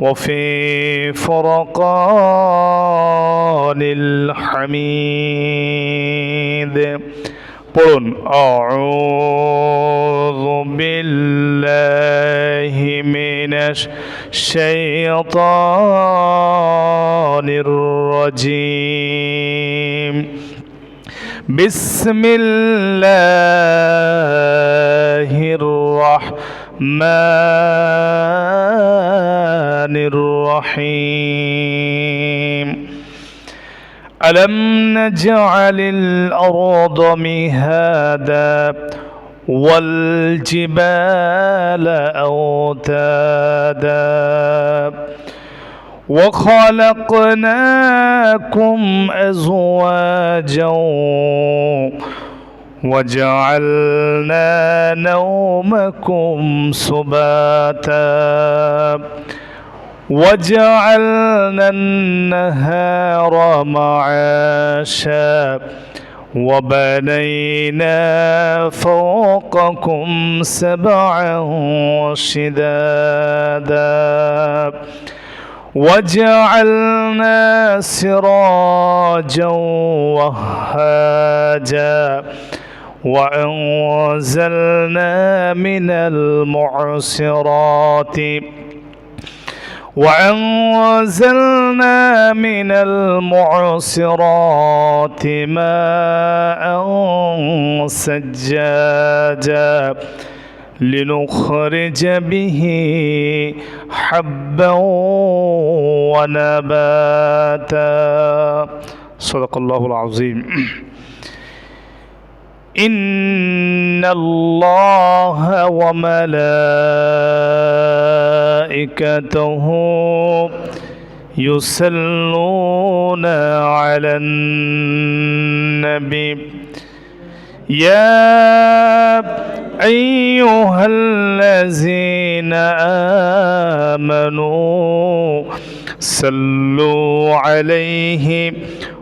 وفي فرقان الحميد. قل أعوذ بالله من الشيطان الرجيم. بسم الله الرحمن الرحيم. ألم نجعل الأرض مهادا والجبال أوتادا وخلقناكم أزواجا وجعلنا نومكم سباتا. وجعلنا النهار معاشا. وبنينا فوقكم سبعا شدادا وجعلنا سراجا وهاجا. وأنزلنا من المعصرات. وأنزلنا من المعصرات ماء سجاجا لنخرج به حبا ونباتا. صدق الله العظيم. إن الله وملائكته يصلون على النبي. يا أيها الذين آمنوا صلوا عليه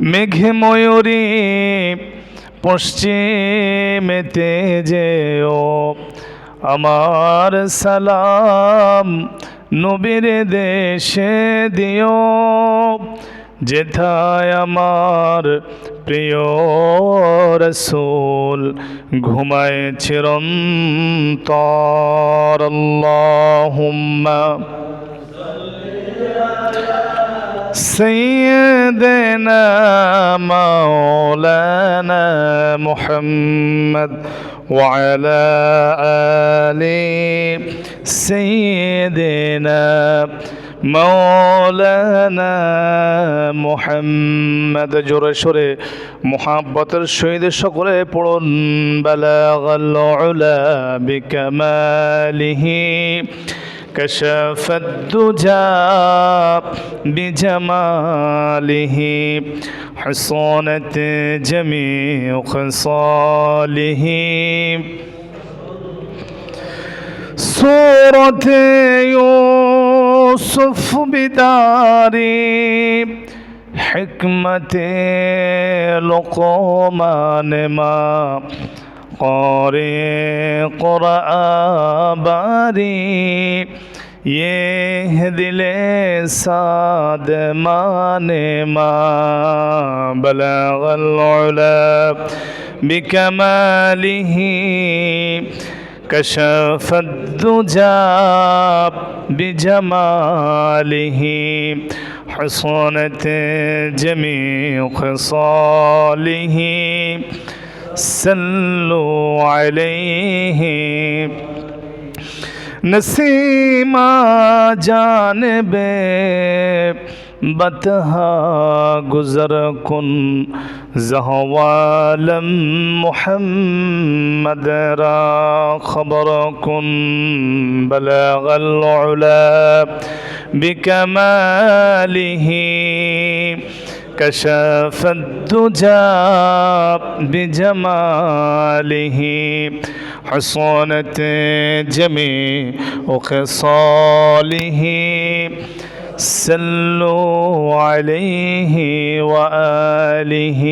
মেঘে ময়ূরী পশ্চিমেতে যেও আমার সালাম নবীর দেশে দিও, যেথায় আমার প্রিয় রসুল ঘুমায় চিরন্তর। আল্লাহুম্মা سيدنا مولانا محمد وعلى آل سيدنا مولانا محمد জোরে সরে মোহাব্বতের সহিত সকলে পড়ুন বালাগাল উলা বিকামালিহি كشف الدجى بجماله حصانة جميع خصاله. صورة يوسف بداري حكمة لقمان ما قرآ باري يهدي لساد مان ما بلغ العلا بكماله. كشف الدجى بجماله حصنت جميع خصاله. صلوا عليه. نسیما جانب بتہا گزر کن زہوالم محمد را خبر کن بلغ العلا بكماله كشف الدجى بجماله. حصانة جميع خصاله. صلوا عليه وآله.